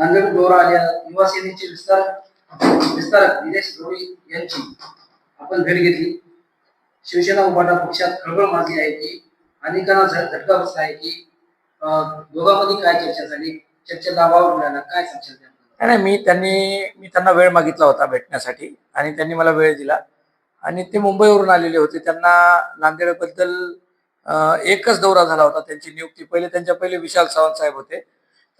नांदेड दौरा आल्या युवा सेनेचे विस्तार विस्तारक निलेश गवळी यांची आपण भेट घेतली. शिवसेना उभाटा पक्षात खळबळ माजली आहे की अनेकांना झटका बसला आहे की दोघांमध्ये काय चर्चा झाली? चर्चेला वाव मिळाला काय चर्चा त्याबद्दल? नाही मी त्यांनी मी त्यांना वेळ मागितला होता भेटण्यासाठी आणि त्यांनी मला वेळ दिला. आणि ते मुंबईवरून आलेले होते. त्यांना नांदेडबद्दल एकच दौरा झाला होता त्यांची नियुक्ती. पहिले त्यांच्या पहिले विशाल सावंत साहेब होते.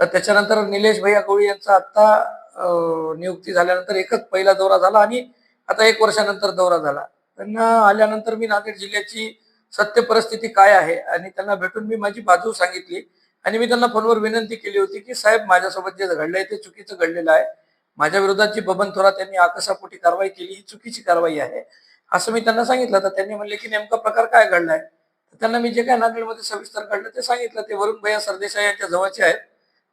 तर त्याच्यानंतर निलेश भैया कोळी यांचा आत्ता नियुक्ती झाल्यानंतर एकच पहिला दौरा झाला आणि आता एक वर्षानंतर दौरा झाला. त्यांना आल्यानंतर मी नांदेड जिल्ह्याची सत्य परिस्थिती काय आहे आणि त्यांना भेटून मी माझी बाजू सांगितली आणि मी त्यांना फोनवर विनंती केली होती की साहेब माझ्यासोबत जे घडलंय ते चुकीचं घडलेलं आहे. माझ्या विरोधात जी बबन थोरात यांनी आकसापोटी कारवाई केली ही चुकीची कारवाई आहे. असं मी त्यांना सांगितलं. तर त्यांनी म्हणले की नेमका प्रकार काय घडलाय? त्यांना मी जे काय नांदेडमध्ये सविस्तर घडलं ते सांगितलं. ते वरुण भैया सरदेसाई यांच्या जवळचे आहेत.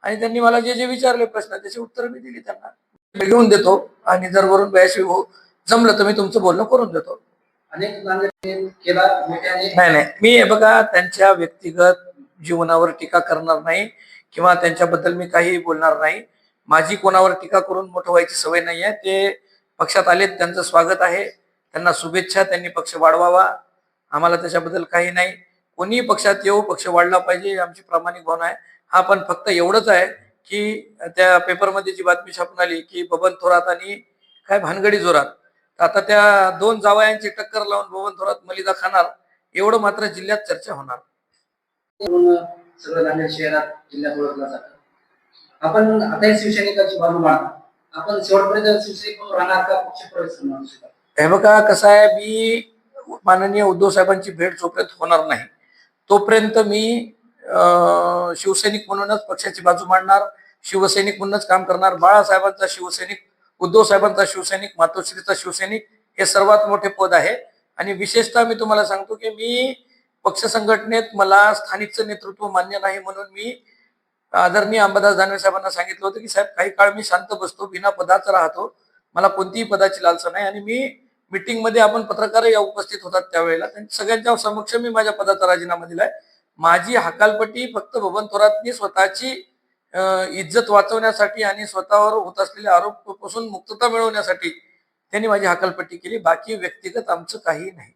आणि त्यांनी मला जे जे विचारले प्रश्न त्याची उत्तर मी दिली त्यांना. घेऊन देतो आणि जर वरुण भैयाशी हो जमलं तर मी तुमचं बोलणं करून देतो. नाही नाही. मी बघा त्यांच्या व्यक्तिगत जीवनावर टीका करणार नाही किंवा त्यांच्याबद्दल मी काही बोलणार नाही. माझी कोणावर टीका करून मोठं व्हायची सवय नाही आहे. ते पक्षात आलेत त्यांचं स्वागत आहे. त्यांना शुभेच्छा त्यांनी पक्ष वाढवावा. आम्हाला त्याच्याबद्दल काही नाही. कोणीही पक्षात येऊ पक्ष वाढला पाहिजे आमची प्रामाणिक भावना आहे. हा पण फक्त एवढंच आहे की त्या पेपरमध्ये जी बातमी छापून आली की बबन थोरात आणि काय भानगडी जोरात. आता त्या दोन जावयांची टक्कर लावून बबन थोरात मलिदा खाणार एवढं मात्र जिल्ह्यात चर्चा होणार. म्हणून सगळं नांदेड शहरात जिल्ह्यात ओळखला जातं. आपण आता हे शिवसैनिकाची बाजू मांडता आपण शेवटपर्यंत शिवसैनिक म्हणून राहणार का पक्ष प्रवेश करणार दुसरीकडे? हे बघा कसं आहे मी माननीय उद्धव साहेबांची भेट जोपर्यंत होणार नाही तोपर्यंत मी शिवसैनिक म्हणूनच पक्षाची बाजू मांडणार शिवसैनिक म्हणूनच काम करणार. बाळासाहेबांचा शिवसैनिक उद्धव साहेबांचा शिवसैनिक मातोश्रीचा शिवसैनिक हे सर्वात मोठे पद आहे. आणि विशेषतः मी तुम्हाला सांगतो की मी पक्ष संघटनेत मला स्थानिकचं नेतृत्व मान्य नाही म्हणून मी आदरणीय अंबादास दानवे साहेबांना सांगितलं होतं की साहेब काही काळ मी शांत बसतो बिना पदाचा राहतो. मला कोणतीही पदाची लालसा नाही. आणि मी मिटिंगमध्ये आपण आपण पत्रकारही उपस्थित होतात त्यावेळेला. त्यांच्या सगळ्यांच्या समक्ष मी माझ्या पदाचा राजीनामा दिलाय. माझी हकालपट्टी फक्त बबन थोरातनी स्वतःची इज्जत वाचवण्यासाठी आणि स्वतःवर होत असलेल्या आरोपापासून मुक्तता मिळवण्यासाठी त्यांनी माझी हकालपट्टी केली. बाकी व्यक्तिगत आमचं काही नाही.